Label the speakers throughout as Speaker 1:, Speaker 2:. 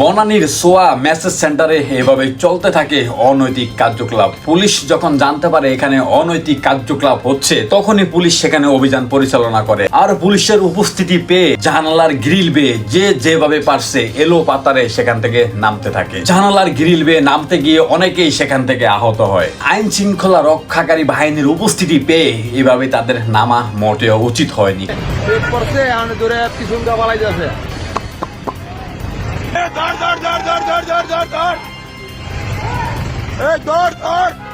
Speaker 1: বনানীর সোয়া message সেন্টারে এভাবে চলতে থাকে অনৈতিক কার্যকলাপ। পুলিশ যখন জানতে পারে এখানে অনৈতিক কার্যকলাপ হচ্ছে, তখনই পুলিশ সেখানে অভিযান পরিচালনা করে। আর পুলিশের উপস্থিতি পেয়ে জানালার গ্রিল বেয়ে যে যেভাবে পারছে এলো পাতারে সেখান থেকে নামতে থাকে। জানালার গ্রিল বেয়ে নামতে গিয়ে অনেকেই সেখান থেকে আহত হয়। আইন শৃঙ্খলা রক্ষাকারী বাহিনীর উপস্থিতি পেয়ে এভাবে তাদের নামা মোটেও উচিত হয়নি।
Speaker 2: દોડ દોડ દોડ દોડ દોડ દોડ દોડ દોડ. એ દોડ દોડ.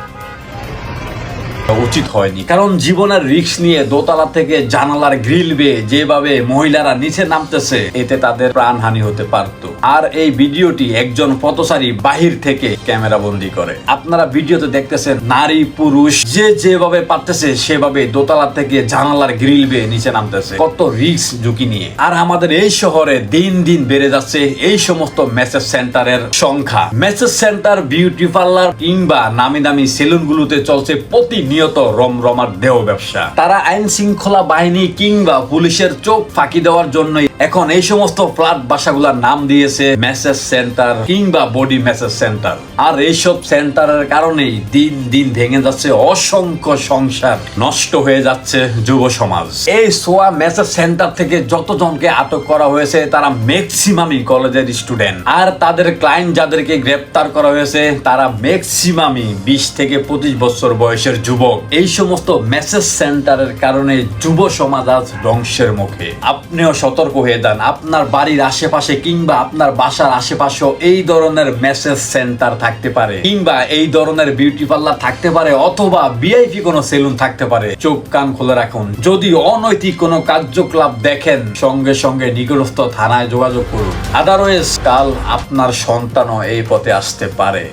Speaker 1: উচিত হয়নি। কারণ জীবনের রিস্ক নিয়ে দোতলা থেকে জানালার গ্রিল বেয়ে যেভাবে মহিলারা নিচে নামতেছে, এতে তাদের প্রাণহানি হতে পারত। আর এই ভিডিওটি একজন পথচারী বাহির থেকে ক্যামেরা বন্দি করে। আপনারা ভিডিওতে দেখতেছেন নারী, পুরুষ, যে যেভাবে পারতেছে, সেভাবে দোতলা থেকে জানালার গ্রিল বেয়ে নিচে নামতেছে। কত রিক্স ঝুঁকি নিয়ে। আর আমাদের এই শহরে দিন দিন বেড়ে যাচ্ছে এই সমস্ত মেসেজ সেন্টারের সংখ্যা। মেসেজ সেন্টার, বিউটি পার্লার কিংবা নামি দামি সেলুন গুলোতে চলছে প্রতিনিয়ত রমরমার দেহ ব্যবসা। তারা আইন শৃঙ্খলা বাহিনী কিংবা পুলিশের চোখ ফাঁকি দেওয়ার জন্য এখন এই সমস্ত ফ্ল্যাট বাসাগুলোর নাম দিয়েছে মেসেজ সেন্টার কিংবা বডি মেসেজ সেন্টার। আর এইসব সেন্টারের কারণেই দিন দিন ভেঙে যাচ্ছে অসংখ্য সংসার, নষ্ট হয়ে যাচ্ছে যুব সমাজ। এই সোয়া মেসেজ সেন্টার থেকে যতজনকে আটক করা হয়েছে, তারা ম্যাক্সিমামই কলেজের স্টুডেন্ট। আর তাদের ক্লায়েন্ট যাদেরকে গ্রেপ্তার করা হয়েছে, তারা ম্যাক্সিমামই বিশ থেকে পঁচিশ বছর বয়সের যুবক। এই সমস্ত মেসেজ সেন্টারের কারণে যুব সমাজ আজ ধ্বংসের মুখে। আপনিও সতর্ক হয়ে যান। আপনার বাড়ির আশেপাশে কিংবা আপনার বাসার আশেপাশেও এই ধরনের মেসেজ সেন্টার থাকতে পারে। কিংবা এই ধরনের বিউটি পার্লার থাকতে পারে অথবা ভিআইপি কোনো সেলুন থাকতে পারে। চোখ কান খুলে রাখুন। যদি অনৈতিক কোনো কার্যকলাপ দেখেন, সঙ্গে সঙ্গে নিকটস্থ থানায় যোগাযোগ করুন। আদারওয়েজ কাল আপনার সন্তানও এই পথে আসতে পারে।